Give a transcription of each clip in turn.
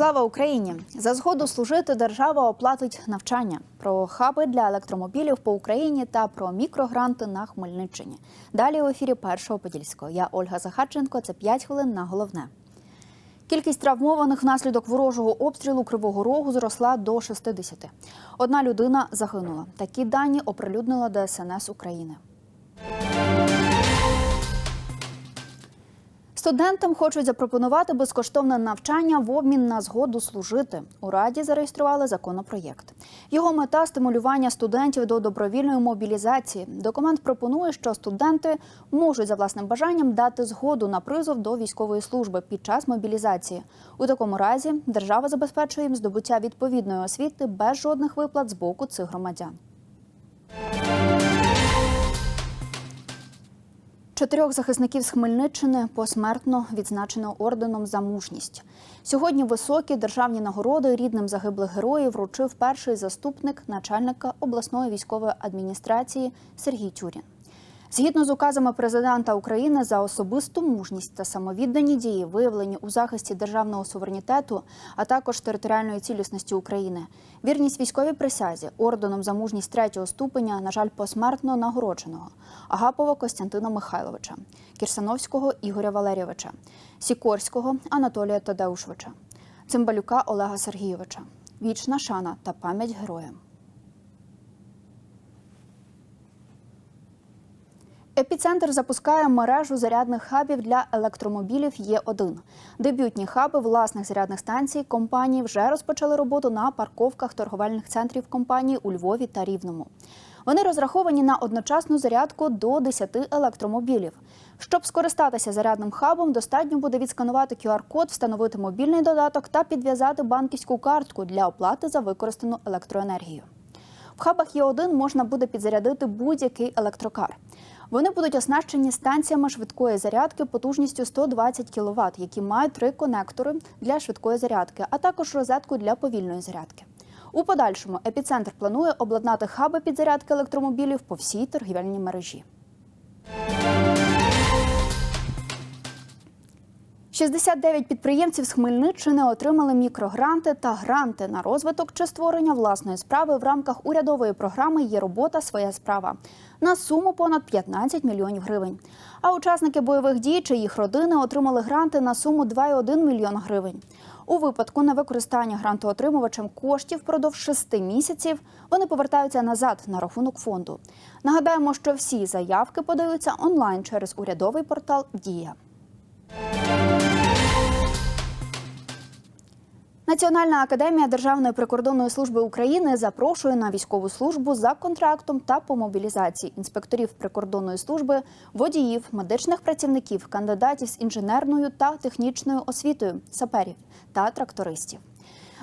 Слава Україні! За згоду служити держава оплатить навчання про хаби для електромобілів по Україні та про мікрогранти на Хмельниччині. Далі у ефірі першого подільського. Я Ольга Захарченко. Це 5 хвилин на головне. Кількість травмованих внаслідок ворожого обстрілу Кривого Рогу зросла до 60. Одна людина загинула. Такі дані оприлюднила ДСНС України. Студентам хочуть запропонувати безкоштовне навчання в обмін на згоду служити. У раді зареєстрували законопроєкт. Його мета стимулювання студентів до добровільної мобілізації. Документ пропонує, що студенти можуть за власним бажанням дати згоду на призов до військової служби під час мобілізації. У такому разі держава забезпечує їм здобуття відповідної освіти без жодних виплат з боку цих громадян. Чотирьох захисників з Хмельниччини посмертно відзначено орденом за мужність. Сьогодні високі державні нагороди рідним загиблих героїв вручив перший заступник начальника обласної військової адміністрації Сергій Тюрін. Згідно з указами президента України за особисту мужність та самовіддані дії, виявлені у захисті державного суверенітету, а також територіальної цілісності України, вірність військовій присязі орденом за мужність третього ступеня, на жаль, посмертно нагородженого. Агапова Костянтина Михайловича, Кірсановського Ігоря Валерійовича, Сікорського Анатолія Тадеушовича, Цимбалюка Олега Сергійовича. Вічна шана та пам'ять героям. Епіцентр запускає мережу зарядних хабів для електромобілів Є1. Дебютні хаби власних зарядних станцій компанії вже розпочали роботу на парковках торговельних центрів компанії у Львові та Рівному. Вони розраховані на одночасну зарядку до 10 електромобілів. Щоб скористатися зарядним хабом, достатньо буде відсканувати QR-код, встановити мобільний додаток та підв'язати банківську картку для оплати за використану електроенергію. В хабах Є1 можна буде підзарядити будь-який електрокар. Вони будуть оснащені станціями швидкої зарядки потужністю 120 кВт, які мають три конектори для швидкої зарядки, а також розетку для повільної зарядки. У подальшому епіцентр планує обладнати хаби підзарядки електромобілів по всій торгівельній мережі. 69 підприємців з Хмельниччини отримали мікрогранти та гранти на розвиток чи створення власної справи в рамках урядової програми Є робота своя справа на суму понад 15 мільйонів гривень. А учасники бойових дій чи їх родини отримали гранти на суму 2,1 мільйон гривень. У випадку невикористання грантоотримувачем коштів впродовж шести місяців вони повертаються назад на рахунок фонду. Нагадаємо, що всі заявки подаються онлайн через урядовий портал Дія. Національна академія Державної прикордонної служби України запрошує на військову службу за контрактом та по мобілізації інспекторів прикордонної служби, водіїв, медичних працівників, кандидатів з інженерною та технічною освітою, саперів та трактористів.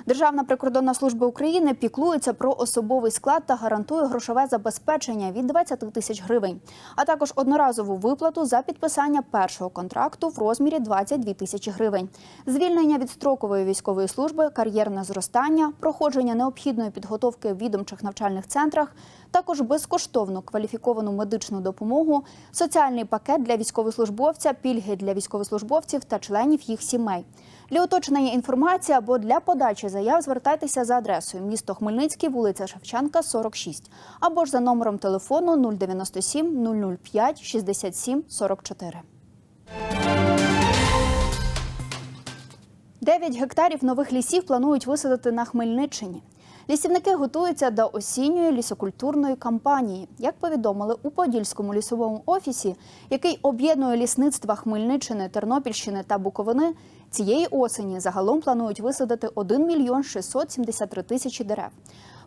Державна прикордонна служба України піклується про особовий склад та гарантує грошове забезпечення від 20 тисяч гривень, а також одноразову виплату за підписання першого контракту в розмірі 22 тисячі гривень, звільнення від строкової військової служби, кар'єрне зростання, проходження необхідної підготовки в відомчих навчальних центрах, також безкоштовну кваліфіковану медичну допомогу, соціальний пакет для військовослужбовця, пільги для військовослужбовців та членів їх сімей. Для уточнення інформації або для подачі заяв звертайтеся за адресою місто Хмельницький, вулиця Шевченка, 46, або ж за номером телефону 097 005 67 44. 9 гектарів нових лісів планують висадити на Хмельниччині. Лісівники готуються до осінньої лісокультурної кампанії. Як повідомили у Подільському лісовому офісі, який об'єднує лісництва Хмельниччини, Тернопільщини та Буковини, цієї осені загалом планують висадити 1 мільйон 673 тисячі дерев.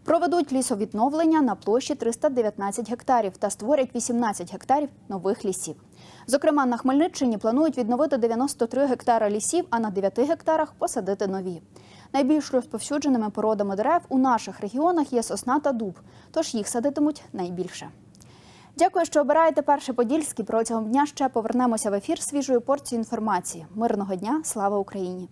Проведуть лісовідновлення на площі 319 гектарів та створять 18 гектарів нових лісів. Зокрема, на Хмельниччині планують відновити 93 гектари лісів, а на 9 гектарах посадити нові. Найбільш розповсюдженими породами дерев у наших регіонах є сосна та дуб, тож їх садитимуть найбільше. Дякую, що обираєте перше подільський. Протягом дня ще повернемося в ефір свіжою порцією інформації. Мирного дня, слава Україні!